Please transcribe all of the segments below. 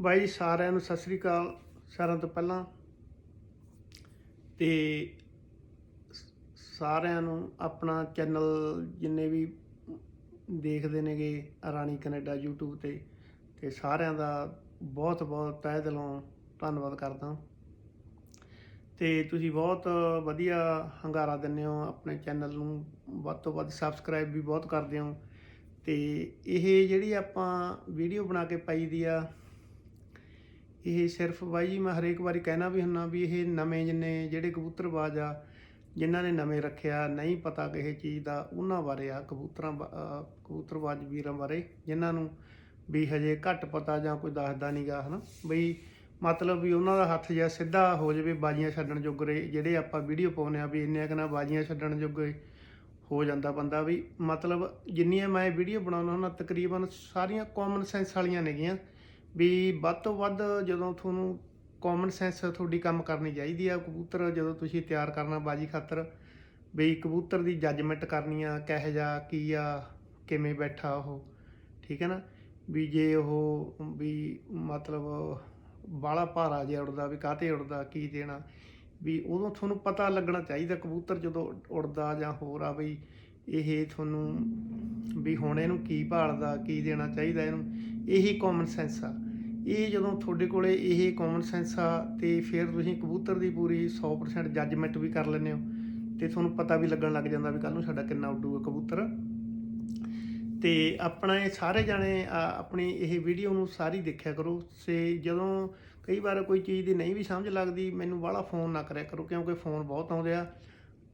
ਬਾਈ ਸਾਰਿਆਂ ਨੂੰ ਸਤਿ ਸ੍ਰੀ ਅਕਾਲ, ਸਾਰਿਆਂ ਤੋਂ ਪਹਿਲਾਂ। ਤੇ ਸਾਰਿਆਂ ਨੂੰ ਆਪਣਾ ਚੈਨਲ ਜਿੰਨੇ ਵੀ ਦੇਖਦੇ ਨੇਗੇ, ਰਾਣੀ ਕੈਨੇਡਾ YouTube ਤੇ ਤੇ ਸਾਰਿਆਂ ਦਾ ਬਹੁਤ ਬਹੁਤ ਤਹਿ ਦਿਲੋਂ ਧੰਨਵਾਦ ਕਰਦਾ ਤੇ ਤੁਸੀਂ ਬਹੁਤ ਵਧੀਆ ਹੰਗਾਰਾ ਦਿੰਦੇ ਹੋ, ਆਪਣੇ ਚੈਨਲ ਨੂੰ ਵੱਧ ਤੋਂ ਵੱਧ ਸਬਸਕ੍ਰਾਈਬ ਵੀ ਬਹੁਤ ਕਰਦੇ ਹੋ। ਤੇ ਇਹ ਜਿਹੜੀ ਆਪਾਂ ਵੀਡੀਓ ਬਣਾ ਕੇ ਪਾਈ ਦੀ ਆ ਇਹ ਸਿਰਫ ਬਾਈ ਜੀ ਮੈਂ ਹਰੇਕ ਵਾਰੀ ਕਹਿਣਾ ਵੀ ਹੁੰਨਾ ਵੀ ਇਹ ਨਵੇਂ ਜਿੰਨੇ ਜਿਹੜੇ ਕਬੂਤਰਬਾਜ਼ ਆ, ਜਿਨ੍ਹਾਂ ਨੇ ਨਵੇਂ ਰੱਖਿਆ, ਨਹੀਂ ਪਤਾ ਕਿਸੇ ਚੀਜ਼ ਦਾ ਉਹਨਾਂ ਬਾਰੇ ਆ, ਕਬੂਤਰਾਂ ਬਾ- ਕਬੂਤਰਬਾਜ਼ ਵੀਰਾਂ ਬਾਰੇ, ਜਿਨ੍ਹਾਂ ਨੂੰ ਵੀ ਹਜੇ ਘੱਟ ਪਤਾ ਜਾਂ ਕੋਈ ਦੱਸਦਾ ਨਹੀਂਗਾ ਹਨਾ? ਬਈ ਮਤਲਬ ਵੀ ਉਹਨਾਂ ਦਾ ਹੱਥ ਜਿਹਾ ਸਿੱਧਾ ਹੋ ਜਾਵੇ, ਬਾਜੀਆਂ ਛੱਡਣ ਜੋਗਰੇ ਜਿਹੜੇ ਆਪਾਂ ਵੀਡੀਓ ਪਾਉਂਦੇ ਆ ਵੀ ਇੰਨੇ ਕੁ ਨਾਲ ਬਾਜੀਆਂ ਛੱਡਣ ਜੋਗੇ ਹੋ ਜਾਂਦਾ ਬੰਦਾ ਵੀ। ਮਤਲਬ ਜਿੰਨੀਆਂ ਮੈਂ ਵੀਡੀਓ ਬਣਾਉਣਾ ਹੁੰਦਾ, ਤਕਰੀਬਨ ਸਾਰੀਆਂ ਕਾਮਨ ਸੈਂਸ ਵਾਲੀਆਂ ਨੇਗੀਆਂ। ਵੀ ਵੱਧ ਤੋਂ ਵੱਧ ਜਦੋਂ ਤੁਹਾਨੂੰ ਕਾਮਨ ਸੈਂਸ ਤੁਹਾਡੀ ਕੰਮ ਕਰਨੀ ਚਾਹੀਦੀ ਆ, ਕਬੂਤਰ ਜਦੋਂ ਤੁਸੀਂ ਤਿਆਰ ਕਰਨਾ ਬਾਜੀ ਖਾਤਰ, ਵੀ ਕਬੂਤਰ ਦੀ ਜੱਜਮੈਂਟ ਕਰਨੀ ਆ, ਕਿਹੋ ਜਿਹਾ ਕੀ ਆ, ਕਿਵੇਂ ਬੈਠਾ ਉਹ, ਠੀਕ ਹੈ ਨਾ? ਵੀ ਜੇ ਉਹ, ਵੀ ਮਤਲਬ ਬਾਲਾ ਭਾਰਾ ਜਿਹਾ ਉੜਦਾ, ਵੀ ਕਾਹਤੇ ਉੜਦਾ, ਕੀ ਦੇਣਾ? ਵੀ ਉਦੋਂ ਤੁਹਾਨੂੰ ਪਤਾ ਲੱਗਣਾ ਚਾਹੀਦਾ ਕਬੂਤਰ ਜਦੋਂ ਉੜਦਾ ਜਾਂ ਹੋਰ ਆ ਬਈ ਇਹ ਤੁਹਾਨੂੰ, ਵੀ ਹੁਣ ਇਹਨੂੰ ਕੀ ਭਾਲਦਾ, ਕੀ ਦੇਣਾ ਚਾਹੀਦਾ ਇਹਨੂੰ? ਇਹੀ ਕਾਮਨ ਸੈਂਸ ਆ। ਇਹ ਜਦੋਂ ਤੁਹਾਡੇ ਕੋਲੇ ਇਹ ਕਾਮਨ ਸੈਂਸ ਆ, ਤੇ ਫਿਰ ਤੁਸੀਂ ਕਬੂਤਰ ਦੀ ਪੂਰੀ 100% ਜੱਜਮੈਂਟ ਵੀ ਕਰ ਲੈਂਦੇ ਹੋ। ਤੇ ਤੁਹਾਨੂੰ ਪਤਾ ਵੀ ਲੱਗਣ ਲੱਗ ਜਾਂਦਾ ਵੀ ਕੱਲ ਨੂੰ ਸਾਡਾ ਕਿੰਨਾ ਉੱਡੂਗਾ ਕਬੂਤਰ। ਤੇ ਆਪਣਾ ਇਹ ਸਾਰੇ ਜਾਣੇ ਆਪਣੀ ਇਹ ਵੀਡੀਓ ਨੂੰ ਸਾਰੀ ਦੇਖਿਆ ਕਰੋ। ਸੇ ਜਦੋਂ ਕਈ ਵਾਰ ਕੋਈ ਚੀਜ਼ ਦੀ ਨਹੀਂ ਵੀ ਸਮਝ ਲੱਗਦੀ, ਮੈਨੂੰ ਬਾਹਲਾ ਫੋਨ ਨਾ ਕਰਿਆ ਕਰੋ, ਕਿਉਂਕਿ ਫੋਨ ਬਹੁਤ ਆਉਂਦੇ ਆ।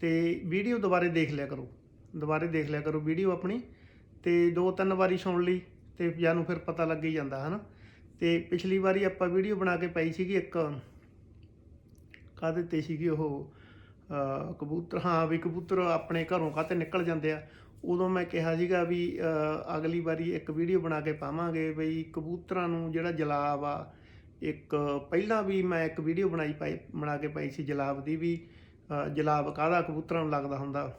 ਤੇ ਵੀਡੀਓ ਦੁਬਾਰੇ ਦੇਖ ਲਿਆ ਕਰੋ। ਦੁਬਾਰੇ ਦੇਖ ਲਿਆ ਕਰੋ ਵੀਡੀਓ ਆਪਣੀ। ਤੇ ਦੋ ਤਿੰਨ ਵਾਰੀ ਸੁਣ ਲਈ। ਤੇ ਜਾਨੂੰ ਫਿਰ ਪਤਾ ਲੱਗ ਹੀ ਜਾਂਦਾ, ਹਨਾ? ਤੇ ਪਿਛਲੀ ਵਾਰੀ ਆਪਾਂ ਵੀਡੀਓ ਬਣਾ ਕੇ ਪਾਈ ਸੀਗੀ ਇੱਕ, ਕਾਹਦੇ ਤੇ ਸੀਗੀ ਉਹ? ਕਬੂਤਰ, ਹਾਂ ਵੀ ਕਬੂਤਰ ਆਪਣੇ ਘਰੋਂ ਕਾਹਤੇ ਨਿਕਲ ਜਾਂਦੇ ਆ। ਉਦੋਂ ਮੈਂ ਕਿਹਾ ਸੀਗਾ ਵੀ ਅਗਲੀ ਵਾਰੀ ਇੱਕ ਵੀਡੀਓ ਬਣਾ ਕੇ ਪਾਵਾਂਗੇ ਬਈ ਕਬੂਤਰਾਂ ਨੂੰ ਜਿਹੜਾ ਜਲਾਬ ਆ, ਇੱਕ ਪਹਿਲਾਂ ਵੀ ਮੈਂ ਇੱਕ ਵੀਡੀਓ ਬਣਾਈ ਪਾਈ, ਬਣਾ ਕੇ ਪਾਈ ਸੀ ਜਲਾਬ ਦੀ ਵੀ ਜਲਾਬ ਕਾਹਦਾ ਕਬੂਤਰਾਂ ਨੂੰ ਲੱਗਦਾ ਹੁੰਦਾ।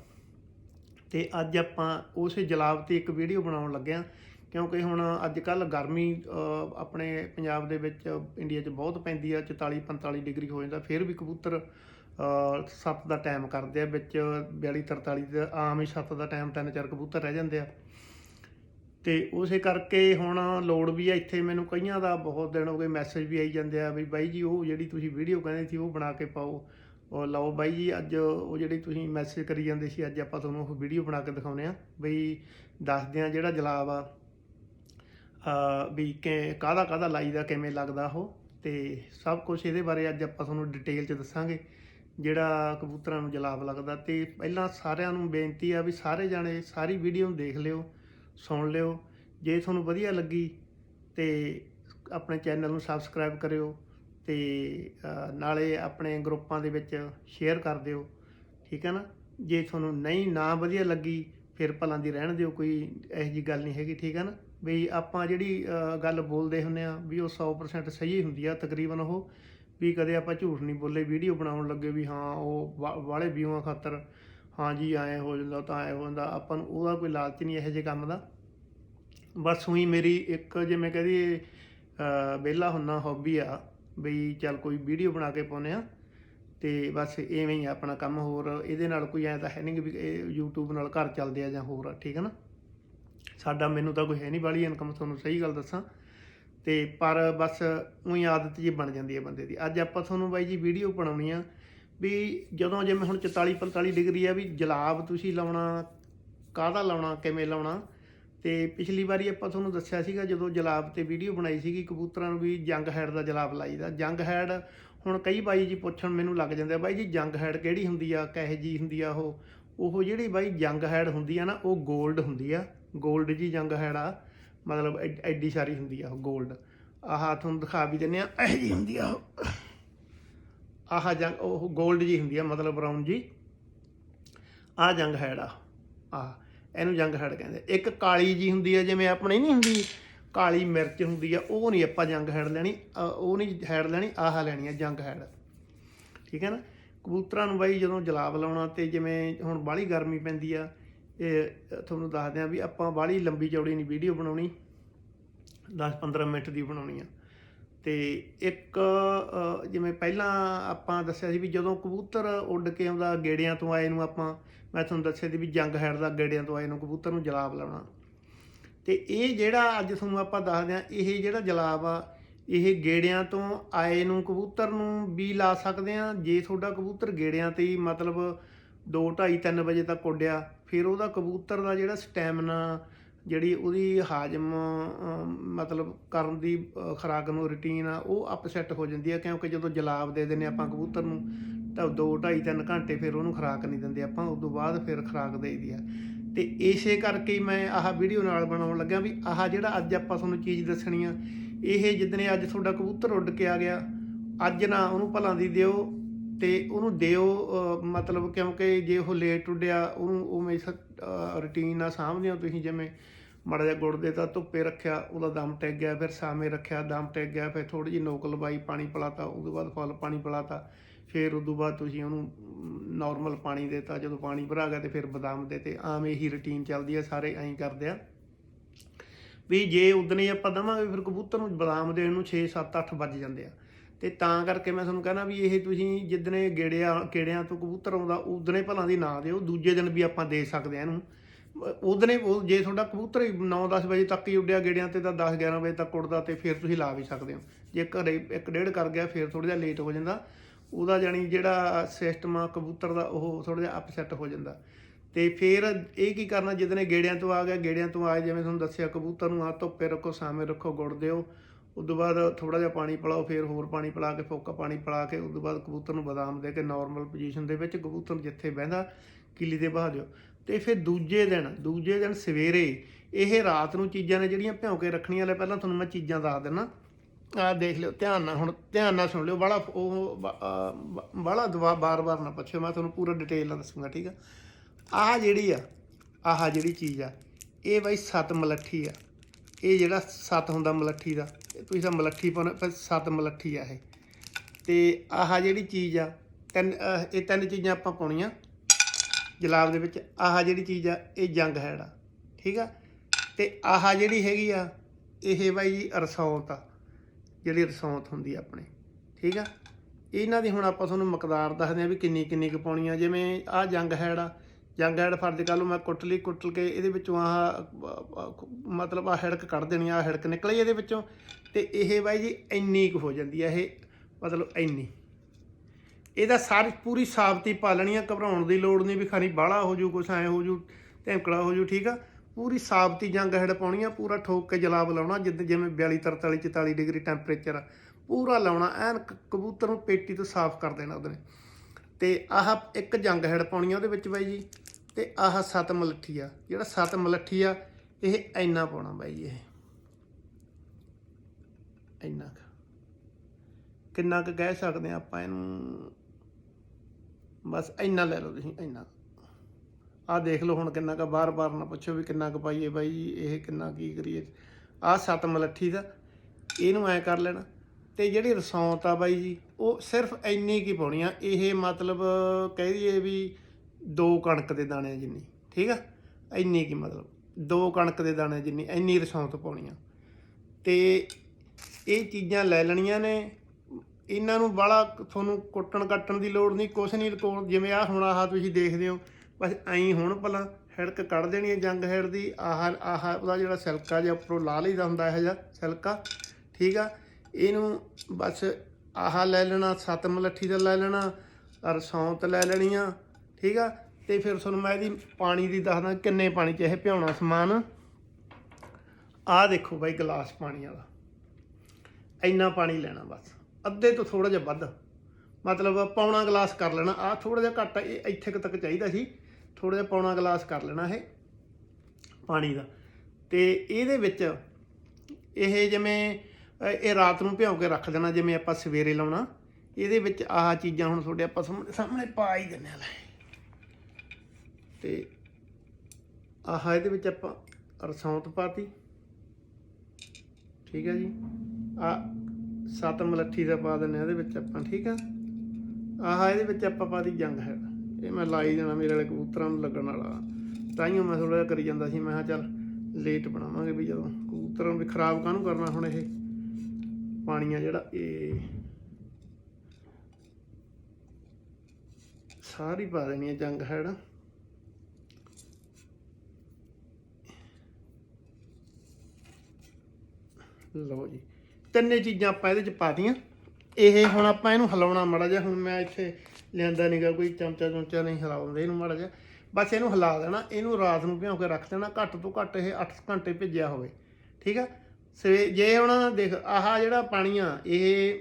ਤੇ ਅੱਜ ਆਪਾਂ ਉਸੇ ਜਲਾਬ ਤੇ ਇੱਕ ਵੀਡੀਓ ਬਣਾਉਣ ਲੱਗਿਆ ਕਿਉਂਕਿ ਹੁਣ ਅੱਜ ਕੱਲ ਗਰਮੀ ਆਪਣੇ ਪੰਜਾਬ ਦੇ ਵਿੱਚ, ਇੰਡੀਆ 'ਚ ਬਹੁਤ ਪੈਂਦੀ ਆ 44 45 ਡਿਗਰੀ ਹੋ ਜਾਂਦਾ, ਫਿਰ ਵੀ ਕਬੂਤਰ ਸੱਤ ਦਾ ਟਾਈਮ ਕਰਦੇ ਆ, ਵਿੱਚ 42 43 ਦਾ ਆਮ ਹੀ ਸੱਤ ਦਾ ਟਾਈਮ ਤਿੰਨ ਚਾਰ ਕਬੂਤਰ ਰਹਿ ਜਾਂਦੇ ਆ। ਤੇ ਉਸੇ ਕਰਕੇ ਹੁਣ ਲੋਡ ਵੀ ਆ, ਇੱਥੇ ਮੈਨੂੰ ਕਈਆਂ ਦਾ ਬਹੁਤ ਦਿਨ ਹੋ ਗਏ ਮੈਸੇਜ ਵੀ ਆਈ ਜਾਂਦੇ ਆ ਵੀ ਬਾਈ ਜੀ, ਉਹ ਜਿਹੜੀ ਤੁਸੀਂ ਵੀਡੀਓ ਕਹਿੰਦੇ ਸੀ, ਉਹ ਬਣਾ ਕੇ ਪਾਓ। ਉਹ ਲਓ ਬਾਈ ਜੀ, ਅੱਜ ਉਹ ਜਿਹੜੀ ਤੁਸੀਂ ਮੈਸੇਜ ਕਰੀ ਜਾਂਦੇ ਸੀ, ਅੱਜ ਆਪਾਂ ਤੁਹਾਨੂੰ ਉਹ ਵੀਡੀਓ ਬਣਾ ਕੇ ਦਿਖਾਉਨੇ ਆ, ਬਈ ਦੱਸਦੇ ਆ ਜਿਹੜਾ ਜਲਾਬ ਆ। ਵੀ ਕਿ ਕਾਹਦਾ ਕਾਹਦਾ ਲਾਈਦਾ, ਕਿਵੇਂ ਲੱਗਦਾ ਉਹ? ਤੇ ਸਭ ਕੁਝ ਇਹਦੇ ਬਾਰੇ ਅੱਜ ਆਪਾਂ ਤੁਹਾਨੂੰ ਡਿਟੇਲ ਚ ਦੱਸਾਂਗੇ, ਜਿਹੜਾ ਕਬੂਤਰਾਂ ਨੂੰ ਜਲਾਬ ਲੱਗਦਾ। ਤੇ ਪਹਿਲਾਂ ਸਾਰਿਆਂ ਨੂੰ ਬੇਨਤੀ ਆ ਵੀ ਸਾਰੇ ਜਾਣੇ ਸਾਰੀ ਵੀਡੀਓ ਨੂੰ ਦੇਖ ਲਿਓ, ਸੁਣ ਲਿਓ। ਜੇ ਤੁਹਾਨੂੰ ਵਧੀਆ ਲੱਗੀ ਤੇ ਆਪਣੇ ਚੈਨਲ ਨੂੰ ਸਬਸਕ੍ਰਾਈਬ ਕਰਿਓ ਤੇ ਨਾਲੇ ਆਪਣੇ ਗਰੁੱਪਾਂ ਦੇ ਵਿੱਚ ਸ਼ੇਅਰ ਕਰ ਦਿਓ, ਠੀਕ ਹੈ ਨਾ? ਜੇ ਤੁਹਾਨੂੰ ਨਹੀਂ ਨਾ ਵਧੀਆ ਲੱਗੀ, ਫਿਰ ਭਲਾਂ ਦੀ ਰਹਿਣ ਦਿਓ, ਕੋਈ ਇਹੋ ਜੀ ਗੱਲ ਨਹੀਂ ਹੈਗੀ, ਠੀਕ ਹੈ ਨਾ? ਵੀ ਆਪਾਂ ਜਿਹੜੀ ਗੱਲ ਬੋਲਦੇ ਹੁੰਨੇ ਆ ਵੀ ਉਹ 100% ਸਹੀ ਹੁੰਦੀ ਆ ਤਕਰੀਬਨ ਉਹ, ਵੀ ਕਦੇ ਆਪਾਂ ਝੂਠ ਨਹੀਂ ਬੋਲੇ, ਵੀਡੀਓ ਬਣਾਉਣ ਲੱਗੇ ਵੀ ਹਾਂ ਉਹ ਵਾ- ਵਾਲੇ ਵਿਊਆਂ ਖਾਤਰ, ਹਾਂ ਜੀ ਐਂ ਹੋ ਜਾਂਦਾ, ਤਾਂ ਐਂ ਹੋ ਜਾਂਦਾ, ਆਪਾਂ ਨੂੰ ਉਹਦਾ ਕੋਈ ਲਾਲਚ ਨਹੀਂ ਇਹੋ ਜਿਹੇ ਕੰਮ ਦਾ। ਬਸ ਉਹੀ ਮੇਰੀ ਇੱਕ ਜਿਵੇਂ ਕਹਦੀ ਵਿਹਲਾ ਹੁੰਨਾ ਹੌਬੀ ਆ ਬਈ ਚੱਲ ਕੋਈ ਵੀਡੀਓ ਬਣਾ ਕੇ ਪਾਉਨੇ ਆ ਤੇ ਬਸ ਐਵੇਂ ਹੀ ਆ ਆਪਣਾ ਕੰਮ ਹੋਰ, ਇਹਦੇ ਨਾਲ ਕੋਈ ਐਂ ਤਾਂ ਹੈ ਨਹੀਂ ਵੀ ਇਹ YouTube ਨਾਲ ਘਰ ਚੱਲਦੇ ਆ ਜਾਂ ਹੋਰ, ਠੀਕ ਹੈ ਨਾ? ਸਾਡਾ ਮੈਨੂੰ ਤਾਂ ਕੋਈ ਹੈ ਨਹੀਂ ਵਾਲੀ ਇਨਕਮ ਤੁਹਾਨੂੰ ਸਹੀ ਗੱਲ ਦੱਸਾਂ। ਤੇ ਪਰ ਬਸ ਉਹੀ ਆਦਤ ਜੀ ਬਣ ਜਾਂਦੀ ਹੈ ਬੰਦੇ ਦੀ। ਅੱਜ ਆਪਾਂ ਤੁਹਾਨੂੰ ਬਾਈ ਜੀ ਵੀਡੀਓ ਬਣਾਉਣੀ ਆ ਵੀ ਜਦੋਂ ਜਿਵੇਂ ਹੁਣ 44 45 ਡਿਗਰੀ ਆ ਵੀ ਜਲਾਬ ਤੁਸੀਂ ਲਾਉਣਾ, ਕਾਹਦਾ ਲਾਉਣਾ, ਕਿਵੇਂ ਲਾਉਣਾ? ਤੇ ਪਿਛਲੀ ਵਾਰੀ ਆਪਾਂ ਤੁਹਾਨੂੰ ਦੱਸਿਆ ਸੀਗਾ ਜਦੋਂ ਜਲਾਬ ਤੇ ਵੀਡੀਓ ਬਣਾਈ ਸੀਗੀ ਕਬੂਤਰਾਂ ਨੂੰ ਵੀ ਜੰਗ ਹੈਡ ਦਾ ਜਲਾਬ ਲਾਈਦਾ। ਜੰਗ ਹੈਡ ਹੁਣ ਕਈ ਬਾਈ ਜੀ ਪੁੱਛਣ ਮੈਨੂੰ ਲੱਗ ਜਾਂਦੇ ਆ, ਬਾਈ ਜੀ ਜੰਗ ਹੈਡ ਕਿਹੜੀ ਹੁੰਦੀ ਆ, ਕਿਹੋ ਜੀ ਹੁੰਦੀ ਆ ਉਹ? ਉਹ ਜਿਹੜੀ ਬਾਈ ਜੰਗ ਹੈਡ ਹੁੰਦੀ ਆ ਨਾ, ਉਹ 골ਡ ਹੁੰਦੀ ਆ। ਗੋਲਡ ਜੀ ਜੰਗ ਹੈੜਾ, ਮਤਲਬ ਐਡੀ ਸਾਰੀ ਹੁੰਦੀ ਆ ਉਹ 골ਡ ਆਹ ਤੁਹਾਨੂੰ ਦਿਖਾ ਵੀ ਦਿੰਨੇ ਆ, ਇਹ ਜੀ ਹੁੰਦੀ ਆ ਆਹ ਜੰਗ, ਉਹ ਗੋਲਡ ਜੀ ਹੁੰਦੀ ਆ, ਮਤਲਬ ਬਰਾਊਨ ਜੀ ਆਹ ਜੰਗ ਹੈੜਾ, ਆਹ, ਇਹਨੂੰ ਜੰਗ ਹੈੜ ਕਹਿੰਦੇ ਇੱਕ ਕਾਲੀ ਜੀ ਹੁੰਦੀ ਆ, ਜਿਵੇਂ ਆਪਣੀ ਨਹੀਂ ਹੁੰਦੀ, ਕਾਲੀ ਮਿਰਚ ਹੁੰਦੀ ਆ, ਉਹ ਨਹੀਂ ਆਪਾਂ ਜੰਗ ਹੈੜ ਲੈਣੀ ਉਹ ਨਹੀਂ ਹੈੜ ਲੈਣੀ, ਆਹ ਲੈਣੀ ਆ ਜੰਗ ਹੈੜ। ਠੀਕ ਹੈ ਨਾ? ਕਬੂਤਰਾਂ ਨੂੰ ਬਾਈ ਜਦੋਂ ਜਲਾਬ ਲਾਉਣਾ ਤੇ ਜਿਵੇਂ ਹੁਣ ਬਾਹਲੀ ਗਰਮੀ ਪੈਂਦੀ ਆ ਇਹ ਤੁਹਾਨੂੰ ਦੱਸਦੇ ਆ ਵੀ ਆਪਾਂ ਬਾਹਲੀ ਲੰਬੀ ਚੌੜੀ ਨਹੀਂ ਵੀਡੀਓ ਬਣਾਉਣੀ। 10-15 ਮਿੰਟ ਦੀ ਬਣਾਉਣੀ ਆ। ਤੇ ਇੱਕ ਜਿਵੇਂ ਪਹਿਲਾਂ ਆਪਾਂ ਦੱਸਿਆ ਸੀ ਵੀ ਜਦੋਂ ਕਬੂਤਰ ਉੱਡ ਕੇ ਆਉਂਦਾ ਗੇੜਿਆਂ ਤੋਂ ਆਏ ਨੂੰ ਆਪਾਂ, ਮੈਂ ਤੁਹਾਨੂੰ ਦੱਸਿਆ ਸੀ ਵੀ ਜੰਗ ਹੈਡ ਦਾ ਗੇੜਿਆਂ ਤੋਂ ਆਏ ਨੂੰ ਕਬੂਤਰ ਨੂੰ ਜਲਾਬ ਲਾਉਣਾ। ਤੇ ਇਹ ਜਿਹੜਾ ਅੱਜ ਤੁਹਾਨੂੰ ਆਪਾਂ ਦੱਸਦੇ ਆ ਇਹ ਜਿਹੜਾ ਜਲਾਬ ਆ, ਇਹ ਗੇੜਿਆਂ ਤੋਂ ਆਏ ਨੂੰ ਕਬੂਤਰ ਨੂੰ ਵੀ ਲਾ ਸਕਦੇ ਆ? ਜੇ ਤੁਹਾਡਾ ਕਬੂਤਰ ਗੇੜਿਆਂ ਤੇ ਹੀ ਮਤਲਬ 2 2:30 3 ਵਜੇ ਤੱਕ ਉੱਡਿਆ ਫਿਰ ਉਹਦਾ ਕਬੂਤਰ ਦਾ ਜਿਹੜਾ ਸਟੈਮਨਾ ਜਿਹੜੀ ਉਹਦੀ ਹਾਜਮ ਮਤਲਬ ਕਰਨ ਦੀ ਅ, ਖੁਰਾਕ ਨੂੰ ਰੁਟੀਨ ਆ ਉਹ ਅਪਸੈਟ ਹੋ ਜਾਂਦੀ ਆ ਕਿਉਂਕਿ ਜਦੋਂ ਜਲਾਬ ਦੇ ਦਿੰਦੇ ਆਪਾਂ ਕਬੂਤਰ ਨੂੰ ਤਾਂ 2 2.5 3 ਘੰਟੇ ਫਿਰ ਉਹਨੂੰ ਖੁਰਾਕ ਨਹੀਂ ਦਿੰਦੇ ਆਪਾਂ ਉਸ ਤੋਂ ਬਾਅਦ ਫਿਰ ਖੁਰਾਕ ਦੇਈਦੀ ਆ। ਤੇ ਇਸੇ ਕਰਕੇ ਮੈਂ ਆਹ ਵੀਡੀਓ ਨਾਲ ਬਣਾਉਣ ਲੱਗਾ ਵੀ ਆਹ ਜਿਹੜਾ ਅੱਜ ਆਪਾਂ ਤੁਹਾਨੂੰ ਚੀਜ਼ ਦੱਸਣੀ ਆ ਇਹ ਜਿੱਦਣੇ ਅੱਜ ਤੁਹਾਡਾ ਕਬੂਤਰ ਉੱਡ ਕੇ ਆ ਗਿਆ ਅੱਜ ਨਾ ਉਹਨੂੰ ਭਲਾਂ ਦੀ ਦਿਓ ਤੇ ਉਹਨੂੰ ਦਿਓ ਮਤਲਬ ਕਿਉਂਕਿ ਜੇ ਉਹ ਲੇਟ ਉੱਡਿਆ, ਉਹਨੂੰ ਉਹ ਉਵੇਂ ਰੁਟੀਨ ਨਾਲ ਸਾਂਭਦੇ ਹੋ ਤੁਸੀਂ ਜਿਵੇਂ ਮਾੜਾ ਜਿਹਾ ਗੁੜ ਦੇਤਾ ਧੁੱਪੇ ਰੱਖਿਆ, ਉਹਦਾ ਦਮ ਟਿਕ ਗਿਆ, ਫਿਰ ਸਾਵੇਂ ਰੱਖਿਆ, ਦਮ ਟਿਕ ਗਿਆ, ਫਿਰ ਥੋੜੀ ਜਿਹੀ ਨੋਕ ਲਵਾਈ, ਪਾਣੀ ਪਿਲਾਤਾ ਉਸ ਤੋਂ ਬਾਅਦ ਫਲ ਪਾਣੀ ਪਿਲਾਤਾ, ਫਿਰ ਉਸ ਤੋਂ ਬਾਅਦ ਤੁਸੀਂ ਉਹਨੂੰ ਨਾਰਮਲ ਪਾਣੀ ਦੇਤਾ, ਜਦੋਂ ਪਾਣੀ ਭਰਾ ਗਿਆ ਤੇ ਫਿਰ ਬਦਾਮ ਦੇ ਤੇ ਆਮ ਇਹੀ ਰੁਟੀਨ ਚੱਲਦੀ ਆ, ਸਾਰੇ ਐਂ ਕਰਦੇ ਆ। ਵੀ ਜੇ ਉਦਣੇ ਆਪਾਂ ਦਵਾਂਗੇ, ਫਿਰ ਕਬੂਤਰ ਨੂੰ ਬਦਾਮ ਦੇਣ ਨੂੰ 6 7 8 ਵੱਜ ਜਾਂਦੇ ਆ। ਤੇ ਤਾਂ ਕਰਕੇ ਮੈਂ ਤੁਹਾਨੂੰ ਕਹਿੰਦਾ ਵੀ ਇਹ ਤੁਸੀਂ ਜਿੱਦਣੇ ਗੇੜਿਆਂ ਕਿਹੜਿਆਂ ਤੋਂ ਕਬੂਤਰ ਆਉਂਦਾ, ਉਦਣੇ ਭਲਾਂ ਦੀ ਨਾ ਦਿਓ, ਦੂਜੇ ਦਿਨ ਵੀ ਆਪਾਂ ਦੇ ਸਕਦੇ ਆ ਇਹਨੂੰ। ਉਦਣੇ ਉਹ ਜੇ ਤੁਹਾਡਾ ਕਬੂਤਰ 9-10 ਵਜੇ ਤੱਕ ਹੀ ਉੱਡਿਆ ਗੇੜਿਆਂ ਤੇ ਤਾਂ 10-11 ਵਜੇ ਤੱਕ ਉੱਡਦਾ ਤੇ ਫਿਰ ਤੁਸੀਂ ਲਾ ਵੀ ਸਕਦੇ ਹੋ। ਜੇ ਘਰੇ ਇੱਕ ਡੇਢ ਕਰ ਗਿਆ, ਫਿਰ ਥੋੜਾ ਜਿਹਾ ਲੇਟ ਹੋ ਜਾਂਦਾ। ਉਹਦਾ ਜਾਨੀ ਜਿਹੜਾ ਸਿਸਟਮ ਆ ਕਬੂਤਰ ਦਾ, ਉਹ ਥੋੜਾ ਜਿਹਾ ਅਪਸੈਟ ਹੋ ਜਾਂਦਾ। ਤੇ ਫਿਰ ਇਹ ਕੀ ਕਰਨਾ, ਜਿੱਦਣੇ ਗੇੜਿਆਂ ਤੋਂ ਆ ਗਿਆ, ਗੇੜਿਆਂ ਤੋਂ ਆਏ, ਜਿਵੇਂ ਤੁਹਾਨੂੰ ਦੱਸਿਆ, ਕਬੂਤਰ ਨੂੰ ਆ ਧੁੱਪੇ ਰੱਖੋ ਸਾਵੇਂ ਰੱਖੋ, ਗੁੜ ਦਿਓ। ਉਸ ਤੋਂ ਬਾਅਦ ਥੋੜਾ ਜਿਹਾ ਪਾਣੀ ਪਿਲਾਓ, ਫਿਰ ਹੋਰ ਪਾਣੀ ਪਿਲਾ ਕੇ, ਫੋਕਾ ਪਾਣੀ ਪਿਲਾ ਕੇ, ਉਸ ਤੋਂ ਬਾਅਦ ਕਬੂਤਰ ਨੂੰ ਬਦਾਮ ਦੇ ਕੇ ਨਾਰਮਲ ਪੋਜੀਸ਼ਨ ਦੇ ਵਿੱਚ ਕਬੂਤਰ ਜਿੱਥੇ ਬਹਿੰਦਾ, ਕਿੱਲੀ ਤੇ ਬਹਾ ਦਿਓ ਤੇ ਫਿਰ ਦੂਜੇ ਦਿਨ ਦੂਜੇ ਦਿਨ ਸਵੇਰੇ ਇਹ ਰਾਤ ਨੂੰ ਚੀਜ਼ਾਂ ਨੇ ਜਿਹੜੀਆਂ ਭਿਉਂ ਕੇ ਰੱਖਣੀਆਂ ਲੈ ਪਹਿਲਾਂ ਤੁਹਾਨੂੰ ਮੈਂ ਚੀਜ਼ਾਂ ਦੱਸ ਦਿੰਦਾ ਆਹ ਦੇਖ ਲਿਓ, ਧਿਆਨ ਨਾਲ, ਹੁਣ ਧਿਆਨ ਨਾਲ ਸੁਣ ਲਿਓ ਬੜਾ ਉਹ ਬੜਾ ਦਵਾ ਬਾਰ-ਬਾਰ ਨਾ ਪੁੱਛਿਓ, ਮੈਂ ਤੁਹਾਨੂੰ ਪੂਰਾ ਡਿਟੇਲ ਨਾਲ ਦੱਸੂਗਾ, ਠੀਕ ਆ? ਆਹ ਜਿਹੜੀ ਆ, ਆਹ ਜਿਹੜੀ ਚੀਜ਼ ਆ, ਇਹ ਬਾਈ ਸੱਤ ਮਲੱਠੀ ਆ। ਇਹ ਜਿਹੜਾ ਸੱਤ ਹੁੰਦਾ ਮਲੱਠੀ ਦਾ ਤੁਸੀਂ ਤਾਂ ਮਲੱਠੀ ਪਾਉਣਾ ਪਰ ਸੱਤ ਮਲੱਠੀ ਆ ਇਹ। ਤੇ ਆਹ ਜਿਹੜੀ ਚੀਜ਼ ਆ, ਤਿੰਨ ਇਹ ਤਿੰਨ ਚੀਜ਼ਾਂ ਆਪਾਂ ਪਾਉਣੀਆਂ ਜਲਾਬ ਦੇ ਵਿੱਚ। ਆਹ ਜਿਹੜੀ ਚੀਜ਼ ਆ, ਇਹ ਜੰਗ ਹੈ ਆ, ਠੀਕ ਆ? ਤੇ ਆਹ ਜਿਹੜੀ ਹੈਗੀ ਆ, ਇਹ ਬਾਈ ਜੀ ਰਸੌਂਤ ਆ, ਜਿਹੜੀ ਰਸੌਂਤ ਹੁੰਦੀ ਆ ਆਪਣੇ, ਠੀਕ ਆ? ਇਹਨਾਂ ਦੀ ਹੁਣ ਆਪਾਂ ਤੁਹਾਨੂੰ ਮਕਦਾਰ ਦੱਸਦੇ ਆ ਵੀ ਕਿੰਨੀ ਕਿੰਨੀ ਕੁ ਪਾਉਣੀ ਆ। ਜਿਵੇਂ ਆਹ ਜੰਗ ਹੈੜ ਆ ਜੰਗ ਹੈੜ ਫਰਜ਼ ਕਰ ਨੂੰ ਮੈਂ ਕੁੱਟ ਲਈ, ਕੁੱਟ ਕੇ ਇਹਦੇ ਵਿੱਚੋਂ ਆਹ ਮਤਲਬ ਆਹ ਹਿੜਕ ਕੱਢ ਦੇਣੀ ਆ ਹਿੜਕ ਨਿਕਲੀ ਇਹਦੇ ਵਿੱਚੋਂ। ਤੇ ਇਹ ਬਾਈ ਜੀ ਇੰਨੀ ਕੁ ਹੋ ਜਾਂਦੀ ਆ ਇਹ, ਮਤਲਬ ਇੰਨੀ। ਇਹਦਾ ਸਾਰੀ ਪੂਰੀ ਸਾਬਤੀ ਪਾਲਣੀ ਆ, ਘਬਰਾਉਣ ਦੀ ਲੋੜ ਨਹੀਂ ਵੀ ਖਾਣੀ ਬਾਹਲਾ ਹੋ ਜੂ, ਕੁਛ ਐ ਹੋ ਜੂ ਧੈਂਕੜਾ ਹੋ ਜੂ, ਠੀਕ ਆ। ਪੂਰੀ ਸਾਬਤੀ ਜੰਗ ਹੈੜ ਪਾਉਣੀ ਆ, ਪੂਰਾ ਠੋਕ ਕੇ ਜਲਾਬ ਲਾਉਣਾ, ਜਿੱਦ, ਜਿਵੇਂ 42 43 44 ਡਿਗਰੀ ਟੈਂਪਰੇਚਰ ਆ। ਪੂਰਾ ਲਾਉਣਾ, ਐਨ ਕਬੂਤਰ ਨੂੰ ਪੇਟੀ ਤੋਂ ਸਾਫ਼ ਕਰ ਦੇਣਾ ਉਹਦੇ ਨੇ। ਤੇ ਆਹ ਇੱਕ ਜੰਗ ਹੈੜ ਪਾਉਣੀ ਆ ਉਹਦੇ ਵਿੱਚ ਬਾਈ ਜੀ ਤੇ ਆਹ ਸੱਤ ਮਲੱਠੀ ਆ। ਜਿਹੜਾ ਸੱਤ ਮਲੱਠੀ ਆ ਇਹ ਇੰਨਾ ਪਾਉਣਾ ਬਾਈ ਜੀ ਇਹ। ਇੰਨਾ ਕੁ। ਕਿੰਨਾ ਕੁ ਕਹਿ ਸਕਦੇ ਆ ਆਪਾਂ ਇਹਨੂੰ? ਬਸ ਇੰਨਾ ਲੈ ਲਓ ਤੁਸੀਂ ਇੰਨਾ ਆਹ ਦੇਖ ਲਓ ਹੁਣ ਕਿੰਨਾ ਕੁ ਬਾਰ-ਬਾਰ ਨਾ ਪੁੱਛੋ ਵੀ ਕਿੰਨਾ ਕੁ ਪਾਈਏ ਬਾਈ ਜੀ, ਇਹ ਕਿੰਨਾ ਕੀ ਕਰੀਏ। ਆਹ ਸੱਤ ਮਲੱਠੀ ਦਾ ਇਹਨੂੰ ਐ ਕਰ ਲੈਣਾ। ਤੇ ਜਿਹੜੀ ਰਸੌਂਤ ਆ ਬਾਈ ਜੀ, ਉਹ ਸਿਰਫ ਇੰਨੀ ਕੀ ਪਾਉਣੀ ਆ, ਇਹ ਮਤਲਬ ਕਹਿ ਦਈਏ ਵੀ ਦੋ ਕਣਕ ਦੇ ਦਾਣੇ ਜਿੰਨੀ, ਠੀਕ ਆ? ਇੰਨੀ ਕੀ ਮਤਲਬ, ਦੋ ਕਣਕ ਦੇ ਦਾਣੇ ਜਿੰਨੀ, ਇੰਨੀ ਰਸੌਂਤ ਪਾਉਣੀ ਆ। ਤੇ ਇਹ ਚੀਜ਼ਾਂ ਲੈ ਲੈਣੀਆਂ ਨੇ, ਇਹਨਾਂ ਨੂੰ ਬਾਲਾ ਤੁਹਾਨੂੰ ਕੁੱਟਣ ਕੱਟਣ ਦੀ ਲੋੜ ਨਹੀਂ, ਕੁਛ ਨਹੀਂ, ਕੋਲ ਜਿਵੇਂ ਆ ਹੁਣ ਆਹ ਤੁਸੀਂ ਦੇਖਦੇ ਹੋ, ਬਸ ਐਂ ਹੁਣ ਭਲਾ ਹਿੜਕ ਕੱਢ ਦੇਣੀ ਹੈ ਜੰਗ ਹੈੜ ਦੀ, ਆਹ ਆਹ ਉਹਦਾ ਜਿਹੜਾ ਸਿਲਕਾ ਜਿਹਾ ਉੱਪਰੋਂ ਲਾ ਲਈਦਾ ਹੁੰਦਾ ਇਹੋ ਜਿਹਾ ਸਿਲਕਾ, ਠੀਕ ਆ? ਇਹਨੂੰ ਬਸ ਆਹ ਲੈ ਲੈਣਾ, ਸੱਤ ਮਲੱਠੀ ਦਾ ਲੈ ਲੈਣਾ ਰਸੌਂਤ ਲੈ ਲੈਣੀ ਆ, ਠੀਕ ਆ? ਤੇ ਫਿਰ ਤੁਹਾਨੂੰ ਮੈਂ ਇਹਦੀ ਪਾਣੀ ਦੀ ਦੱਸਦਾ ਕਿੰਨੇ ਪਾਣੀ ਚ ਇਹ ਭਿਉਣਾ ਸਮਾਨ। ਆਹ ਦੇਖੋ ਬਾਈ ਗਲਾਸ ਪਾਣੀ ਵਾਲਾ। ਇੰਨਾ ਪਾਣੀ ਲੈਣਾ ਬਸ। ਅੱਧੇ ਤੋਂ ਥੋੜਾ ਜਿਹਾ ਵੱਧ। ਮਤਲਬ ਪੌਣਾ ਗਲਾਸ ਕਰ ਲੈਣਾ। ਆ ਥੋੜਾ ਜਿਹਾ ਘੱਟ ਇਹ ਇੱਥੇ ਕੁ ਤੱਕ ਚਾਹੀਦਾ ਸੀ। ਥੋੜਾ ਜਿਹਾ ਪੌਣਾ ਗਲਾਸ ਕਰ ਲੈਣਾ ਇਹ ਪਾਣੀ ਦਾ। ਤੇ ਇਹਦੇ ਵਿੱਚ ਇਹ ਜਿਵੇਂ ਇਹ ਰਾਤ ਨੂੰ ਭਿਉਂ ਕੇ ਰੱਖ ਦੇਣਾ ਜਿਵੇਂ ਆਪਾਂ ਸਵੇਰੇ ਲਾਉਣਾ। ਇਹਦੇ ਵਿੱਚ ਆਹ ਚੀਜ਼ਾਂ ਹੁਣ ਤੁਹਾਡੇ ਆਪਾਂ ਸਾਹਮਣੇ ਸਾਹਮਣੇ ਪਾ ਹੀ ਦਿੰਨੇ ਆ ਲੈ। ਤੇ ਆਹ ਇਹਦੇ ਵਿੱਚ ਆਪਾਂ ਰਸੌਂਤ ਪਾਤੀ। ਠੀਕ ਹੈ ਜੀ। ਆ ਸੱਤ ਮਲੱਠੀ ਦਾ ਪਾ ਦਿੰਨੇ ਆ ਇਹਦੇ ਵਿੱਚ ਆਪਾਂ, ਠੀਕ ਆ। ਆਹ ਇਹਦੇ ਵਿੱਚ ਆਪਾਂ ਪਾਤੀ ਜੰਗ ਹੈ। ਇਹ ਮੈਂ ਲਾਈ ਦੇਣਾ ਮੇਰੇ ਵਾਲੇ ਕਬੂਤਰਾਂ ਨੂੰ ਲੱਗਣ ਵਾਲਾ। ਤਾਈਓ ਮੈਂ ਥੋੜਾ ਜਿਹਾ ਕਰੀ ਜਾਂਦਾ ਸੀ। ਮੈਂ ਕਿਹਾ ਚੱਲ ਲੇਟ ਬਣਾਵਾਂਗੇ ਵੀ ਜਦੋਂ ਕਬੂਤਰਾਂ ਨੂੰ ਵੀ ਖਰਾਬ ਕਾਹਨੂੰ ਕਰਨਾ ਹੁਣ ਇਹ। ਪਾਣੀ ਆ ਜਿਹੜਾ ਇਹ ਸਾਰੀ ਪਾ ਦੇਣੀ ਹੈ ਜੰਗ ਹੈੜ ਲਓ ਜੀ, ਤਿੰਨੇ ਚੀਜ਼ਾਂ ਆਪਾਂ ਇਹਦੇ ਚ ਪਾਤੀਆਂ ਇਹ ਹੁਣ ਆਪਾਂ ਇਹਨੂੰ ਹਿਲਾਉਣਾ ਮੜਾ ਜਿਹਾ, ਹੁਣ ਮੈਂ ਇੱਥੇ ਲਿਆਂਦਾ ਨਹੀਂਗਾ ਕੋਈ ਚਮਚਾ ਚਮਚਾ ਨਹੀਂ ਹਿਲਾਉਂਦੇ ਇਹਨੂੰ ਮੜਾ ਜਿਹਾ। ਬਸ ਇਹਨੂੰ ਹਿਲਾ ਦੇਣਾ, ਇਹਨੂੰ ਰਾਤ ਨੂੰ ਭਿਉਂ ਕੇ ਰੱਖ ਦੇਣਾ, ਘੱਟ ਤੋਂ ਘੱਟ ਇਹ 8 ਘੰਟੇ ਭਿੱਜਿਆ ਹੋਵੇ, ਠੀਕ ਆ? ਸਵੇ ਜੇ ਹੁਣ ਦੇਖ ਆਹ ਜਿਹੜਾ ਪਾਣੀ ਆ, ਇਹ